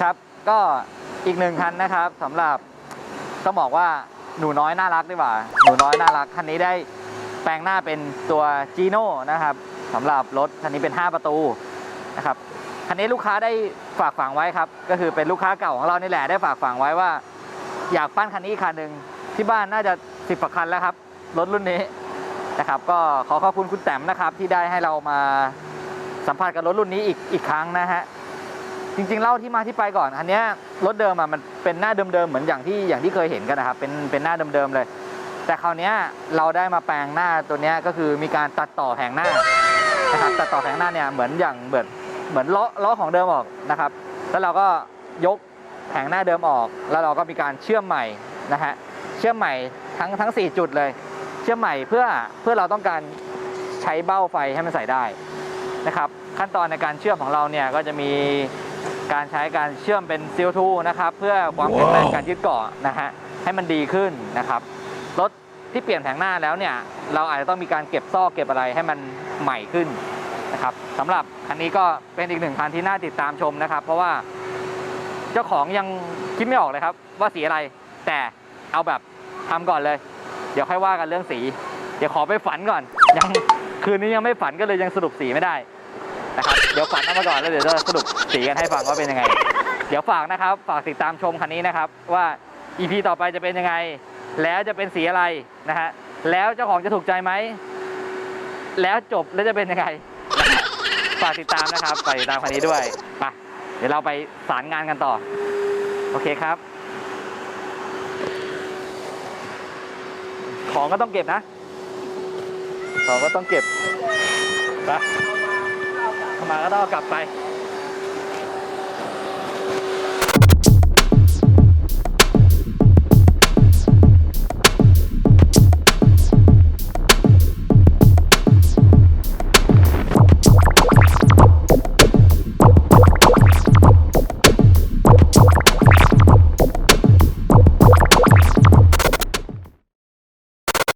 ครับ ก็อีกหนึ่งคันนะครับสำหรับต้องบอกว่าหนูน้อยน่ารักดีกว่า หนูน้อยน่ารักคันนี้ได้แปลงหน้าเป็นตัวจีโน่นะครับสำหรับรถคันนี้เป็น 5 ประตูนะครับคันนี้ลูกค้าได้ฝากฝังไว้ครับ ก็คือเป็นลูกค้าเก่าของเรานี่แหละได้ฝากฝังไว้ว่า อยากปั้นคันนี้อีกคันหนึ่งที่บ้านน่าจะสิบกว่าคันแล้วครับรถรุ่นนี้นะครับ ก็ขอขอบคุณคุณแต้มนะครับที่ได้ให้เรามาสัมผัสกับรถรุ่นนี้อีกอีกครั้งนะฮะ จริงๆเล่าที่มาที่ไปก่อน อันเนี้ยรถเดิมอะมันเป็นหน้าเดิมๆเหมือนอย่างที่อย่างที่เคยเห็นกันนะครับ เป็นเป็นหน้าเดิมๆเลย แต่คราวเนี้ยเราได้มาแปลงหน้าตัวเนี้ยก็คือมีการตัดต่อแผงหน้านะครับตัดต่อแผงหน้าเนี่ยเหมือนอย่างเหมือนเหมือนล้อล้อของเดิมออกนะครับ แล้วเราก็ยกแผงหน้าเดิมออก แล้วเราก็มีการเชื่อมใหม่นะฮะเชื่อมใหม่ทั้งทั้ง 4 จุดเลย เชื่อมใหม่เพื่อเพื่อเราต้องการใช้เบ้าไฟให้มันใส่ได้นะครับ ขั้นตอนในการเชื่อมของเราเนี่ยก็จะมี การใช้การเชื่อมเป็น CO2 นะครับ เพื่อความแข็งแรงการยึดเกาะนะฮะให้มันดีขึ้นนะครับรถที่เปลี่ยนแผงหน้าแล้วเนี่ย เราอาจจะต้องมีการเก็บซอกเก็บอะไรให้มันใหม่ขึ้นนะครับสำหรับคันนี้ก็เป็นอีกหนึ่งคันที่น่าติดตามชมนะครับ เพราะว่าเจ้าของยังคิดไม่ออกเลยครับ ว่าสีอะไรแต่เอาแบบทำก่อนเลย เดี๋ยวค่อยว่ากันเรื่องสี เดี๋ยวขอไปฝันก่อนยังคืนนี้ยังไม่ฝันก็เลยยังสรุปสีไม่ได้ นะครับเดี๋ยวฝันเอามาก่อนแล้วเดี๋ยวจะสรุปสีกันให้ฟังว่าเป็นยังไง เดี๋ยวฝากนะครับ ฝากติดตามชมคันนี้นะครับ ว่า EP ต่อไปจะเป็นยังไง แล้วจะเป็นสีอะไรนะฮะแล้วเจ้าของจะถูกใจไหมแล้วจบแล้วจะเป็นยังไงฝากติดตามนะครับฝากติดตามคันนี้ด้วยไปเดี๋ยวเราไปสารงานกันต่อ โอเคครับ ของก็ต้องเก็บนะ ของก็ต้องเก็บไป เข้ามาก็ต้องกลับไป